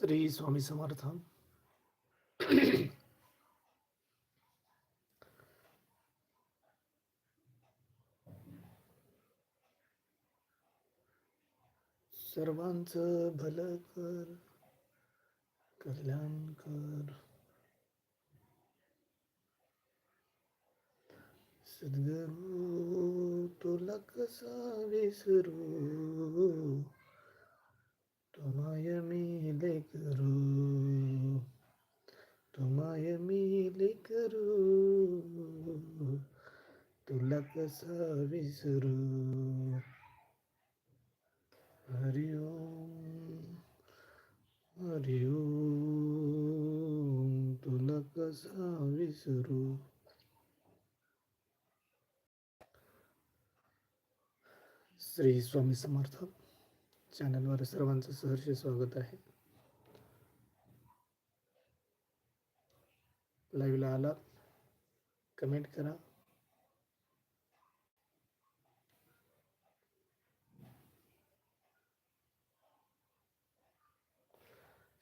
श्री स्वामी समर्थ. सर्वांचं भलं कर कल्याण कर. सद्गुरु तुला कसा विसरू तुम्हाय मी लेकरू तुम्हाय मी लेकरू तुला कसा विसरू। हरि ओम हरि ओम तुला कसा विसरू। श्री स्वामी समर्थ। चॅनलवर सर्वांचं सहर्ष स्वागत आहे. लाईव्हला आला. कमेंट करा.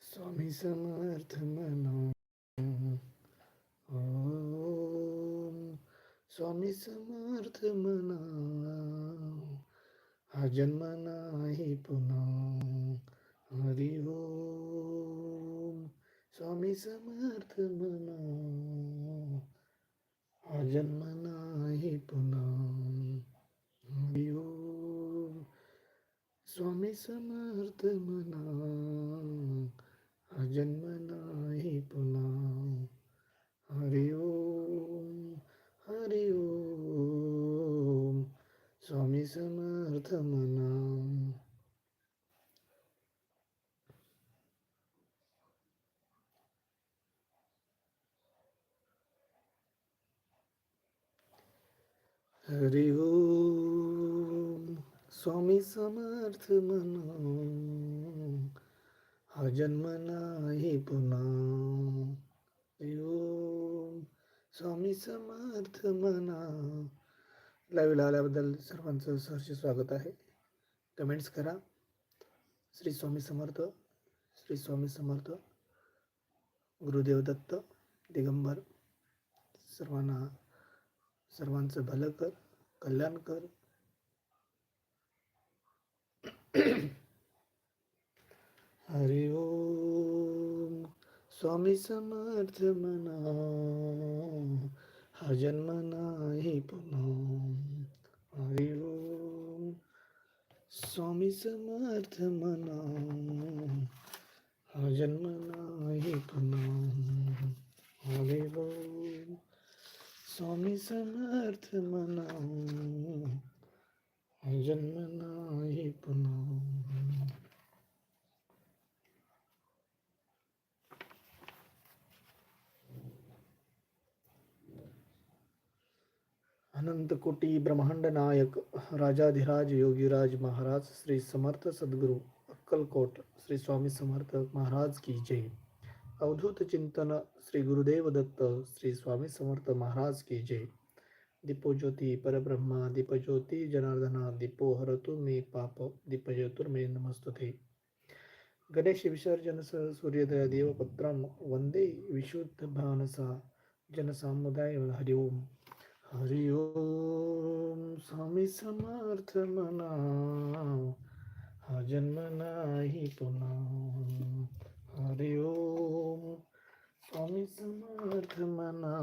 स्वामी समर्थ म्हणू ओ स्वामी समर्थ म्हणा हा जन्म नाही पुन्हा हरि ओम स्वामी समर्थ म्हणा हा जन्म नाही पुन्हा हरि ओम स्वामी समर्थ मना। हा जन्म नाही पुन्हा हरि ओम हरि ओम स्वामी समर्थ म्हणा हरि ओम स्वामी समर्थ म्हणा हा जन्म नाही पुन्हा हरि ओम स्वामी समर्थ म्हणा लाईव्हला आल्याबद्दल सर्वांचं सहर्ष स्वागत आहे. कमेंट्स करा. श्री स्वामी समर्थ श्री स्वामी समर्थ गुरुदेव दत्त दिगंबर सर्वांना सर्वांचं भलं कर कल्याण कर. हरि ओम. स्वामी समर्थ म्हणा हा जन्म नाही पुन्हा. हरि हो, ओम स्वामी समर्थ मना हा जन्म नाही पुन्हा. हरि हो, ओम स्वामी समर्थ मना हा जन्म नाही पुन्हा. कोटी ब्रह्मांड नायक राजाधिराज, योगीराज महाराज, श्री समर्थ सद्गुरु, अक्कलकोट, श्री स्वामी समर्थ महाराज की जय। अवधूत चिंतन, श्री गुरुदेव दत्त, श्री स्वामी समर्थ महाराज की जय। दीपोज्योती परब्रह्मा दीपज्योती जनार्दना, दीपो हरतु मे पाप दीपज्योतिर्मे नमस्तुते। गणेश विसर्जन सूर्योदय देवपत्रम वंदे विशुद्ध भानसा जनसामुदाय हरि ओम। हरि ओम स्वामी समर्थ म्हणा हा जन्म नाही पुन्हा. हरि ओम स्वामी समर्थ म्हणा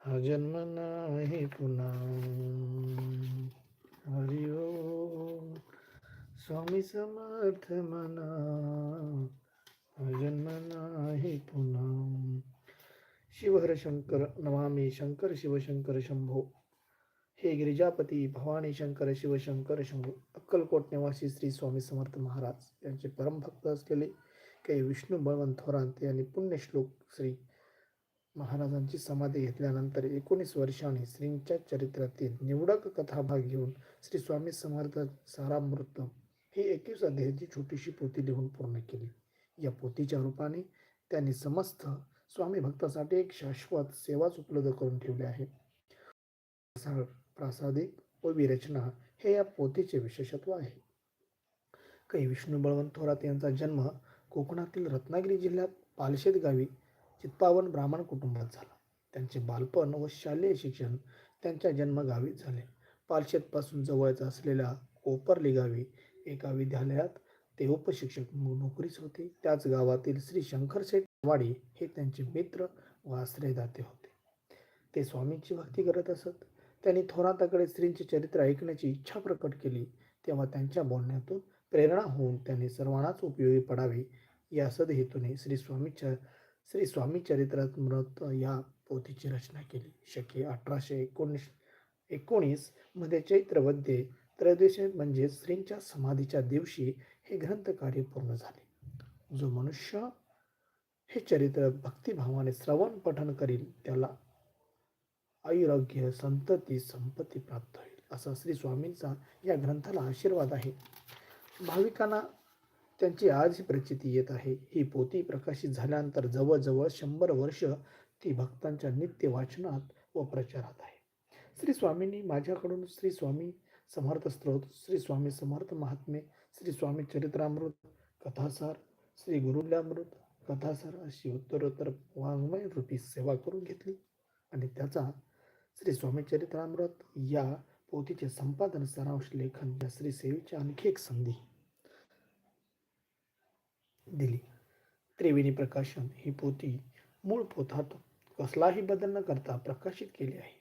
हा जन्म नाही पुन्हा. हरि ओम स्वामी समर्थ म्हणा हा जन्म नाही पुन्हा. शिवहर शंकर नमामी शंकर शिवशंकर शंभो। हे गिरिजापती भवानी शंकर शिवशंकर शंभो। अक्कलकोट निवासी श्री स्वामी समर्थ महाराज यांचे परमभक्त असलेले काही विष्णू बळवंत थोरांत यांनी पुण्यश्लोक श्री महाराजांची समाधी घेतल्यानंतर एकोणीस वर्षांनी श्रींच्या चरित्रातील निवडक कथाभाग घेऊन श्री स्वामी समर्थ सारामृत ही एकवीस अध्यायाची छोटीशी पोती लिहून पूर्ण केली. या पोतीच्या रूपाने त्यांनी समस्त स्वामी भक्तासाठी एक शाश्वत सेवाच उपलब्ध करून ठेवली आहे. प्रासादिक व विरचना हे या पोथीचे विशेषत्व आहे. काही विष्णू बळवंत थोरात यांचा जन्म कोकणातील रत्नागिरी जिल्ह्यात पालशेत गावी चित्पावन ब्राह्मण कुटुंबात झाला. त्यांचे बालपण व शालेय शिक्षण त्यांच्या जन्मगावी झाले. पालशेतपासून जवळच असलेल्या कोपर्ली गावी एका विद्यालयात ते उपशिक्षक नोकरीस होते. त्याच गावातील श्री शंकर शेठ वाडी हे त्यांचे मित्र व आश्रयदाते होते. ते स्वामींची भक्ती करत असत. त्यांनी थोराताकडे स्त्रींचे चरित्र ऐकण्याची इच्छा प्रकट केली. तेव्हा त्यांच्या बोलण्यातून प्रेरणा होऊन त्यांनी सर्वांनाच उपयोगी पडावे. या सदहेतूने श्री स्वामीच्या श्री स्वामी चरित्रामृत या पोथीची रचना केली. शके अठराशे एकोणीस एकोणीसमध्ये चैत्रमध्ये त्रयोदशी म्हणजे श्रींच्या समाधीच्या दिवशी हे ग्रंथकार्य पूर्ण झाले. जो मनुष्य हे चरित्र भक्तिभावाने श्रवण पठन करील त्याला आयुरोग्य संतती संपत्ती प्राप्त होईल असा श्री स्वामींचा या ग्रंथाला आशीर्वाद आहे. भाविकांना त्यांची आजही प्रचिती येत आहे. ही पोती प्रकाशित झाल्यानंतर जवळजवळ शंभर वर्ष ती भक्तांच्या नित्य वाचनात व प्रचारात आहे. श्री स्वामींनी माझ्याकडून श्री स्वामी समर्थ स्त्रोत श्री स्वामी समर्थ महात्मे श्री स्वामी चरित्रामृत कथासार श्री गुरुल्यामृत कथासार अशी उत्तरोत्तर वाङ्मय रूपी सेवा करून घेतली. आणि त्याचा श्री स्वामी चरित्रामृत या पोथीचे संपादन सारांश लेखन या श्री सेवेची आणखी एक संधी दिली. त्रिवेणी प्रकाशन ही पोथी मूळ पोथात कसलाही बदल न करता प्रकाशित केली आहे.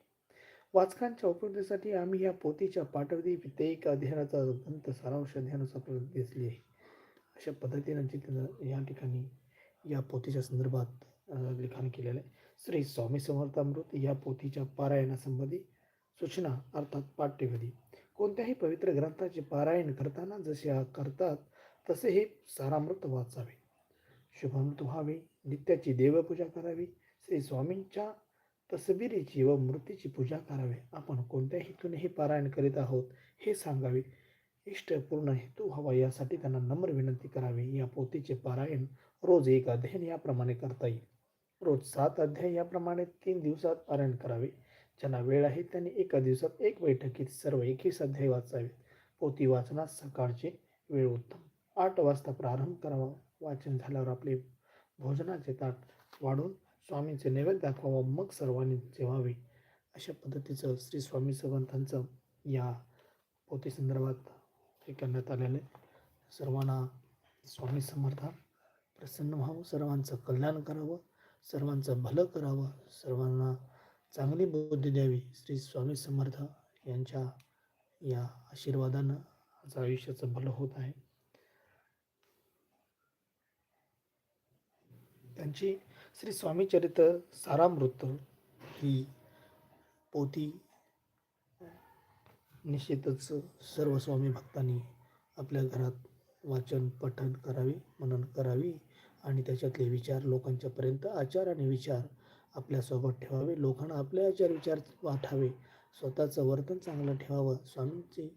वाचकांच्या उपयोगासाठी आम्ही या पोथीच्या पाठवती विधेयक अध्ययनाचा ग्रंथ सारांश अध्ययनाचा प्रगती दिसली आहे. अशा पद्धतीनं जिथे या ठिकाणी या पोथीच्या संदर्भात लिखाण केलेलं आहे. श्री स्वामी समर्थामृत या पोथीच्या पारायणासंबंधी सूचना अर्थात पाठ्यविधी. कोणत्याही पवित्र ग्रंथाचे पारायण करताना जसे करतात तसे हे सारामृत वाचावे. शुभमृत व्हावे नित्याची देवपूजा करावी श्री स्वामींच्या तसबिरीची व मूर्तीची पूजा करावे. आपण कोणत्या हेतूने हे पारायण करीत आहोत हे सांगावे. इष्टपूर्ण हेतू व्हावा यासाठी त्यांना नम्र विनंती करावी. या पोथीचे पारायण रोज एक अध्ययन याप्रमाणे करता येईल. रोज सात अध्याय याप्रमाणे तीन दिवसात पारायण करावे. ज्यांना वेळ आहे त्यांनी एका दिवसात एक बैठकीत सर्व एकवीस अध्याय वाचावे पोती वाचनास सकाळचे वेळ उत्तम. आठ वाजता प्रारंभ करावा. वाचन झाल्यावर आपले भोजनाचे ताट वाढून स्वामींचे नैवेद्य दाखवावा. मग सर्वांनी जेवावे अशा पद्धतीचं श्री स्वामी समर्थांचं या पोथी संदर्भात हे करण्यात आलेलं आहे सर्वांना स्वामी समर्थ. प्रसन्न व्हावं सर्वांचं कल्याण करावं सर्वांचं भलं करावं सर्वांना चांगली बुद्धी द्यावी. श्री स्वामी समर्थ यांच्या या आशीर्वादानं आज आयुष्याचं भलं होत आहे. त्यांची श्री स्वामी चरित्र सारामृत ही पोथी निश्चितच सर्व स्वामी भक्तांनी आपल्या घरात वाचन पठण करावे मनन करावे आणि त्याच्यातले विचार लोकांच्यापर्यंत आचार आणि विचार आपल्यासोबत ठेवावे. लोकांना आपले आचार विचार वाटावे. स्वतःचं वर्तन चांगलं ठेवावं. स्वामींची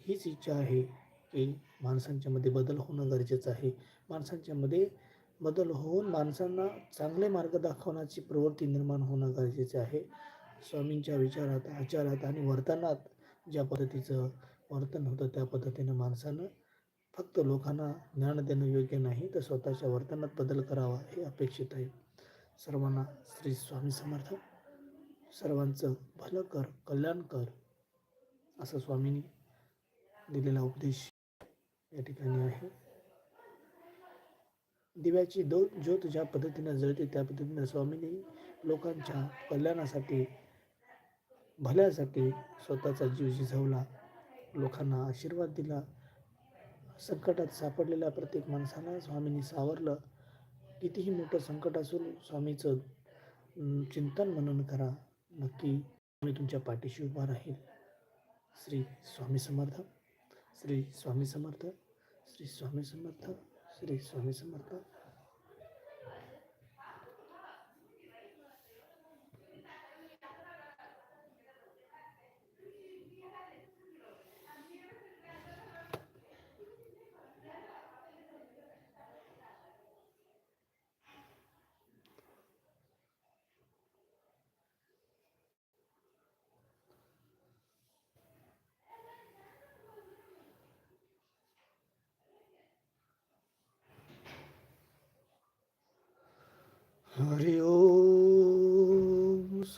हीच इच्छा आहे की माणसांच्यामध्ये बदल होणं गरजेचं आहे. माणसांच्यामध्ये बदल होऊन माणसांना चांगले मार्ग दाखवण्याची प्रवृत्ती निर्माण होणं गरजेचं आहे. स्वामींच्या विचारात आचारात आणि वर्तनात ज्या पद्धतीचं वर्तन होतं त्या पद्धतीनं माणसानं फक्त लोकांना ज्ञान देणं योग्य नाही तर स्वतःच्या वर्तनात बदल करावा हे अपेक्षित आहे. सर्वांना श्री स्वामी समर्थ. सर्वांचं भलं कर कल्याण कर असं स्वामींनी दिलेला उपदेश या ठिकाणी आहे. दिव्याची दो ज्योत ज्या पद्धतीनं जळते त्या पद्धतीनं स्वामींनी लोकांच्या कल्याणासाठी भल्यासाठी स्वतःचा जीव झिजवला लोकांना आशीर्वाद दिला. संकटात सापडलेल्या प्रत्येक माणसाला स्वामींनी सावरलं. कितीही मोठं संकट असून स्वामीचं चिंतन मनन करा. नक्की मी तुमच्या पाठीशी उभा राहील. श्री स्वामी समर्थ. श्री स्वामी समर्थ. श्री स्वामी समर्थ. श्री स्वामी समर्थ.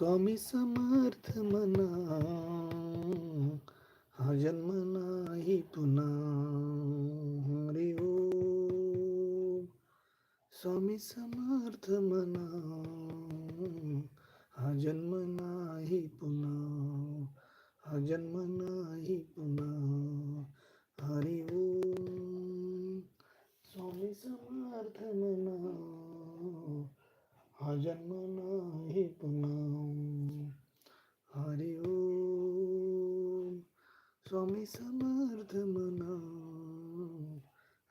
स्वामी समर्थ मना हा जन्म नाही पुन्हा. हरि ओ स्वामी समर्थ मना हा जन्म नाही पुन्हा. हा जन्म नाही पुन्हा हरि ओम स्वामी समर्थ मना हा जन्म नाही पुन्हा हरि ओम स्वामी समर्थ मना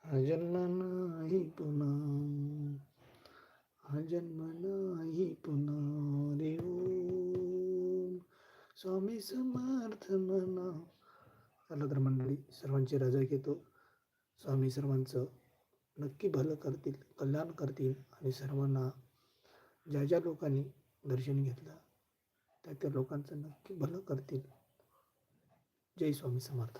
हा जन्म नाही पुन्हा हा जन्म नाही पुन्हा हरि ओम स्वामी समर्थ म्हणा. चला तर मंडळी सर्वांची रजा घेतो. स्वामी सर्वांचं नक्की भलं करतील कल्याण करतील आणि सर्वांना ज्या ज्या लोकांनी दर्शन घेतलं त्या त्या लोकांचं नक्की भलं करतील. जय स्वामी समर्थ.